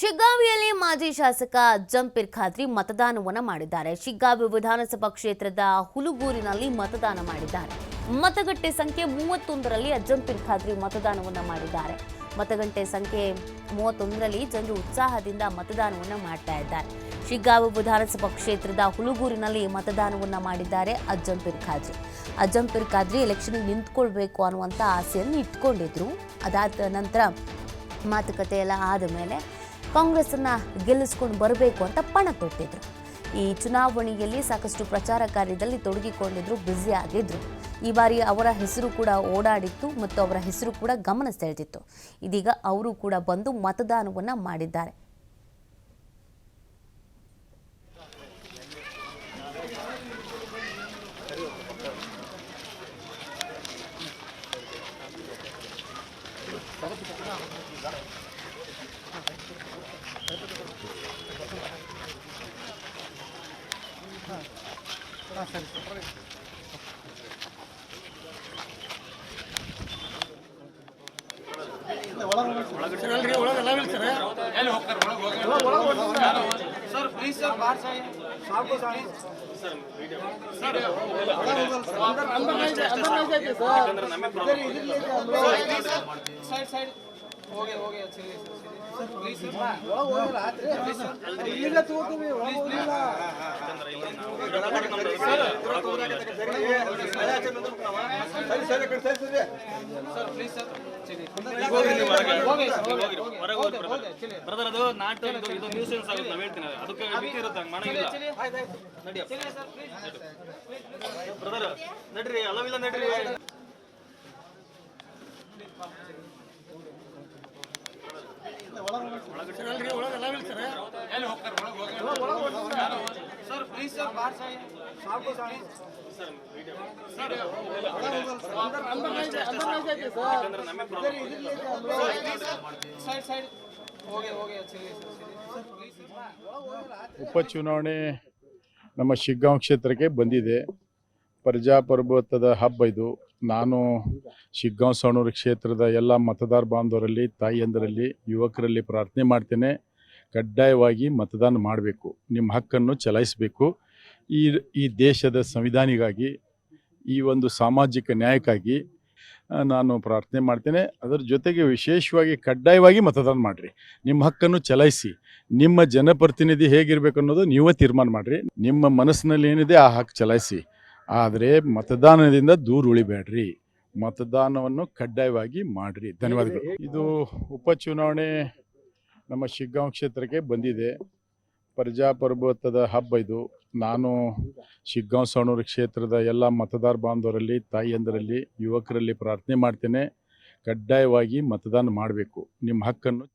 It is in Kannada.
ಶಿಗ್ಗಾವಿಯಲ್ಲಿ ಮಾಜಿ ಶಾಸಕ ಜಂಪೀರ್ ಖಾದ್ರಿ ಮತದಾನವನ್ನು ಮಾಡಿದ್ದಾರೆ. ಶಿಗ್ಗಾವಿ ವಿಧಾನಸಭಾ ಕ್ಷೇತ್ರದ ಹುಲುಗೂರಿನಲ್ಲಿ ಮತದಾನ ಮಾಡಿದ್ದಾರೆ. ಮತಗಟ್ಟೆ ಸಂಖ್ಯೆ ಮೂವತ್ತೊಂದರಲ್ಲಿ ಅಜ್ಜಂಪೀರ್ ಖಾದ್ರಿ ಮತದಾನವನ್ನು ಮಾಡಿದ್ದಾರೆ. ಮತಗಟ್ಟೆ ಸಂಖ್ಯೆ ಮೂವತ್ತೊಂದರಲ್ಲಿ ಜನರು ಉತ್ಸಾಹದಿಂದ ಮತದಾನವನ್ನು ಮಾಡ್ತಾ ಇದ್ದಾರೆ. ಶಿಗ್ಗಾವಿ ವಿಧಾನಸಭಾ ಕ್ಷೇತ್ರದ ಹುಲುಗೂರಿನಲ್ಲಿ ಮತದಾನವನ್ನು ಮಾಡಿದ್ದಾರೆ ಅಜ್ಜಂಪೀರ್ ಖಾದ್ರಿ. ಅಜ್ಜಂಪೀರ್ ಖಾದ್ರಿ ಎಲೆಕ್ಷನ್ಗೆ ನಿಂತ್ಕೊಳ್ಬೇಕು ಅನ್ನುವಂಥ ಆಸೆಯನ್ನು ಇಟ್ಕೊಂಡಿದ್ರು. ಅದಾದ ನಂತರ ಮಾತುಕತೆ ಎಲ್ಲ ಆದ ಮೇಲೆ ಕಾಂಗ್ರೆಸ್ಸನ್ನು ಗೆಲ್ಲಿಸ್ಕೊಂಡು ಬರಬೇಕು ಅಂತ ಪಣ ತೊಟ್ಟಿದ್ರು ಈ ಚುನಾವಣೆಯಲ್ಲಿ ಸಾಕಷ್ಟು ಪ್ರಚಾರ ಕಾರ್ಯದಲ್ಲಿ ತೊಡಗಿಕೊಂಡಿದ್ರು, ಬ್ಯುಸಿ ಆಗಿದ್ರು. ಈ ಬಾರಿ ಅವರ ಹೆಸರು ಕೂಡ ಓಡಾಡಿತ್ತು ಮತ್ತು ಅವರ ಹೆಸರು ಕೂಡ ಗಮನ ಸೆಳೆದಿತ್ತು. ಇದೀಗ ಅವರು ಕೂಡ ಬಂದು ಮತದಾನವನ್ನು ಮಾಡಿದ್ದಾರೆ. ಹಾಂ ಹಾಂ ಸರಿ sir sir please sir bar sir sir side side brother ಅದು ನಾಟ ಇದು ನ್ಯೂಸೆನ್ಸ್ ಆಗುತ್ತೆ ನಾವು ಹೇಳ್ತೀನಿ ಅದಕ್ಕೆ ಇರುತ್ತೆ ಹಂಗೆ ಬ್ರದರ್ ನಡ್ರಿ ಅಲವಿಲ್ಲ ನಡ್ರಿ ಉಪಚುನಾವಣೆ ನಮ್ಮ ಶಿಗ್ಗಾಂವ್ ಕ್ಷೇತ್ರಕ್ಕೆ ಬಂದಿದೆ. ಪ್ರಜಾಪ್ರಭುತ್ವದ ಹಬ್ಬ ಇದು. ನಾನು ಶಿಗ್ಗಾಂವ್ ಸವಣೂರು ಕ್ಷೇತ್ರದ ಎಲ್ಲ ಮತದಾರ ಬಾಂಧವರಲ್ಲಿ, ತಾಯಿಯಂದರಲ್ಲಿ, ಯುವಕರಲ್ಲಿ ಪ್ರಾರ್ಥನೆ ಮಾಡ್ತೇನೆ. ಕಡ್ಡಾಯವಾಗಿ ಮತದಾನ ಮಾಡಬೇಕು. ನಿಮ್ಮ ಹಕ್ಕನ್ನು ಚಲಾಯಿಸಬೇಕು. ಈ ಈ ದೇಶದ ಸಂವಿಧಾನಿಗಾಗಿ, ಈ ಒಂದು ಸಾಮಾಜಿಕ ನ್ಯಾಯಕ್ಕಾಗಿ ನಾನು ಪ್ರಾರ್ಥನೆ ಮಾಡ್ತೇನೆ. ಅದರ ಜೊತೆಗೆ ವಿಶೇಷವಾಗಿ ಕಡ್ಡಾಯವಾಗಿ ಮತದಾನ ಮಾಡಿರಿ. ನಿಮ್ಮ ಹಕ್ಕನ್ನು ಚಲಾಯಿಸಿ. ನಿಮ್ಮ ಜನಪ್ರತಿನಿಧಿ ಹೇಗಿರಬೇಕು ಅನ್ನೋದು ನೀವೇ ತೀರ್ಮಾನ ಮಾಡಿರಿ. ನಿಮ್ಮ ಮನಸ್ಸಿನಲ್ಲಿ ಏನಿದೆ ಆ ಹಕ್ಕು ಚಲಾಯಿಸಿ. ಆದರೆ ಮತದಾನದಿಂದ ದೂರ ಉಳಿಬೇಡ್ರಿ. ಮತದಾನವನ್ನು ಕಡ್ಡಾಯವಾಗಿ ಮಾಡಿರಿ. ಧನ್ಯವಾದಗಳು. ಇದು ಉಪಚುನಾವಣೆ ನಮ್ಮ ಶಿಗ್ಗಾಂವ್ ಕ್ಷೇತ್ರಕ್ಕೆ ಬಂದಿದೆ. ಪ್ರಜಾಪ್ರಭುತ್ವದ ಹಬ್ಬ ಇದು. ನಾನು ಶಿಗ್ಗಾಂವ್ ಸವಣೂರು ಕ್ಷೇತ್ರದ ಎಲ್ಲ ಮತದಾರ ಬಾಂಧವರಲ್ಲಿ ತಾಯಿಯಂದರಲ್ಲಿ ಯುವಕರಲ್ಲಿ ಪ್ರಾರ್ಥನೆ ಮಾಡ್ತೇನೆ. ಕಡ್ಡಾಯವಾಗಿ ಮತದಾನ ಮಾಡಬೇಕು. ನಿಮ್ಮ ಹಕ್ಕನ್ನು